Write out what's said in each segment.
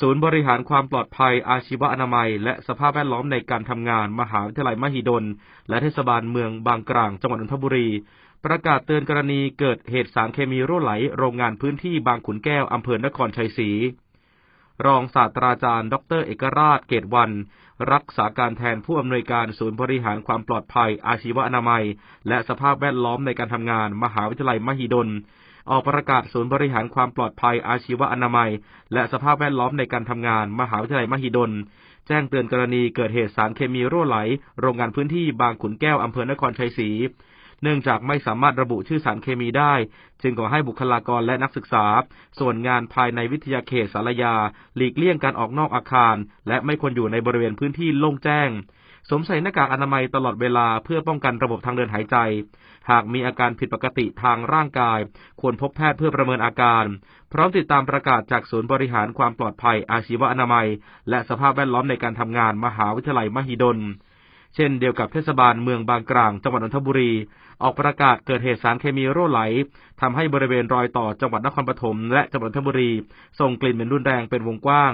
ศูนย์บริหารความปลอดภัยอาชีวอนามัย และสภาพแวดล้อมในการทำงานมหาวิทยาลัยมหิดล และเทศบาลเมืองบางกลางจังหวัดนนทบุรี ประกาศเตือนกรณีเกิดเหตุสารเคมีรั่วไหล โรงงานพื้นที่บางขุนแก้วอำเภอนครชัยศรีรองศาสตราจารย์ ดร เอกราช เกตวัน รักษาการแทนผู้อำนวยการศูนย์บริหารความปลอดภัย อาชีวอนามัย และสภาพแวดล้อมในการทำงาน มหาวิทยาลัยมหิดล ออกประกาศศูนย์บริหารความปลอดภัยอาชีวอนามัย และสภาพแวดล้อมในการทำงาน มหาวิทยาลัยมหิดล แจ้งเตือนกรณีเกิดเหตุสารเคมีรั่วไหล โรงงานพื้นที่บางขุนแก้วอำเภอนครชัยศรีเนื่องจากไม่สามารถระบุชื่อสารเคมีได้ จึงขอให้บุคลากรและนักศึกษา ส่วนงานภายในวิทยาเขตสารยา หลีกเลี่ยงการออกนอกอาคาร และไม่ควรอยู่ในบริเวณพื้นที่โล่งแจ้ง สวมใส่หน้ากากอนามัยตลอดเวลาเพื่อป้องกันระบบทางเดินหายใจ หากมีอาการผิดปกติทางร่างกาย ควรพบแพทย์เพื่อประเมินอาการ พร้อมติดตามประกาศจากศูนย์บริหารความปลอดภัยอาชีวอนามัย และสภาพแวดล้อมในการทำงานมหาวิทยาลัยมหิดล เช่นเดียวกับเทศบาลเมืองบางกลางจังหวัดนนทบุรี ออกประกาศเกิดเหตุสารเคมีรั่วไหลทำให้บริเวณรอยต่อจังหวัดนครปฐมและจังหวัดนนทบุรี ส่งกลิ่นเหม็นรุนแรงเป็นวงกว้าง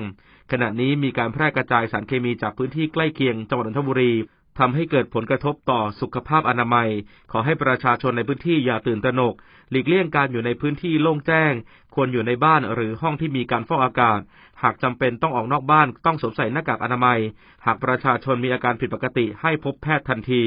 ขณะนี้มีการแพร่กระจายสารเคมีจากพื้นที่ใกล้เคียงจังหวัดนนทบุรี ทำให้เกิดผลกระทบต่อสุขภาพอนามัย ขอให้ประชาชนในพื้นที่อย่าตื่นตระหนก หลีกเลี่ยงการอยู่ในพื้นที่โล่งแจ้ง ควรอยู่ในบ้านหรือห้องที่มีการฟอกอากาศ หากจำเป็นต้องออกนอกบ้านต้องสวมใส่หน้ากากอนามัย หากประชาชนมีอาการผิดปกติให้พบแพทย์ทันที